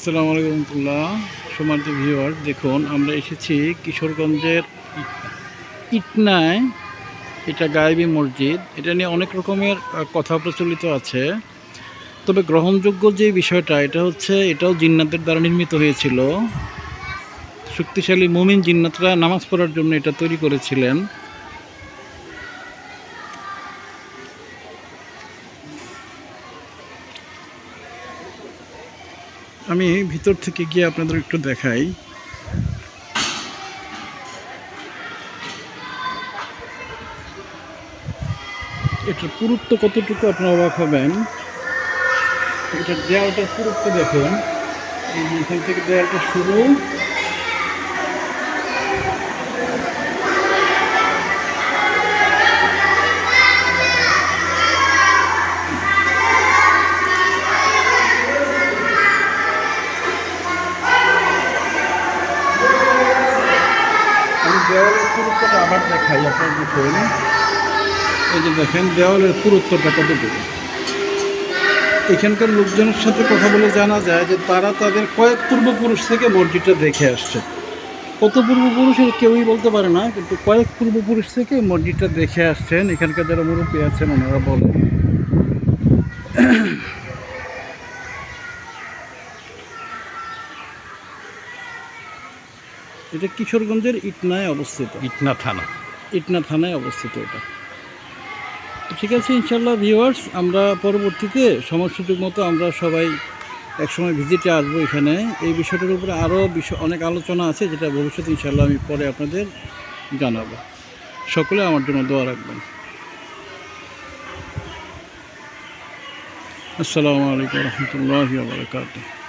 আসসালামু আলাইকুম রহমতুল্লাহ। সমাজ ভিউয়ার দেখুন, আমরা এসেছি কিশোরগঞ্জের ইটনায়। এটা গায়েবী মসজিদ। এটা নিয়ে অনেক রকমের কথা প্রচলিত আছে। তবে গ্রহণযোগ্য যে বিষয়টা, এটা হচ্ছে এটাও জিন্নাতের দ্বারা নির্মিত হয়েছিল। শক্তিশালী মুমিন জিন্নাতরা নামাজ পড়ার জন্য এটা তৈরি করেছিলেন। আমি ভিতর থেকে গিয়ে আপনাদের একটু দেখাই। এটার পুরুত্ব কতটুকু আপনারা অবাক হবেন? এটার দেয়ালটার পুরুত্ব দেখুন। এখান থেকে দেয়ালটা শুরু। দেওয়ালের পুরুত্বটা আবার দেখাই, আপনার দেখুন এই যে দেখেন, দেওয়ালের পুরুত্বটা কতটুকু? এখানকার লোকজনের সাথে কথা বলে জানা যায় যে তারা তাদের কয়েক পূর্বপুরুষ থেকে মসজিদটা দেখে আসছে। কত পূর্বপুরুষ এটা কেউই বলতে পারে না, কিন্তু কয়েক পূর্বপুরুষ থেকে মসজিদটা দেখে আসছেন। এখানকার যারা মুরব্বী আছেন, ওনারা বলেন। এটা কিশোরগঞ্জের ইটনায় অবস্থিত। ইটনা থানা। ইটনা থানায় অবস্থিত এটা। তো ঠিক আছে ইনশাল্লাহ ভিউয়ার্স আমরা পরবর্তীতে সময় সুযোগ মতো আমরা সবাই একসময় ভিজিটে আসব এখানে। এই বিষয়টার উপরে আরও বিষয় অনেক আলোচনা আছে যেটা ভবিষ্যতে ইনশাল্লাহ আমি পরে আপনাদের জানাব। সকলে আমার জন্য দোয়া রাখবেন। আসসালামু আলাইকুম রহমতুল্লাহ বারকাতুহ।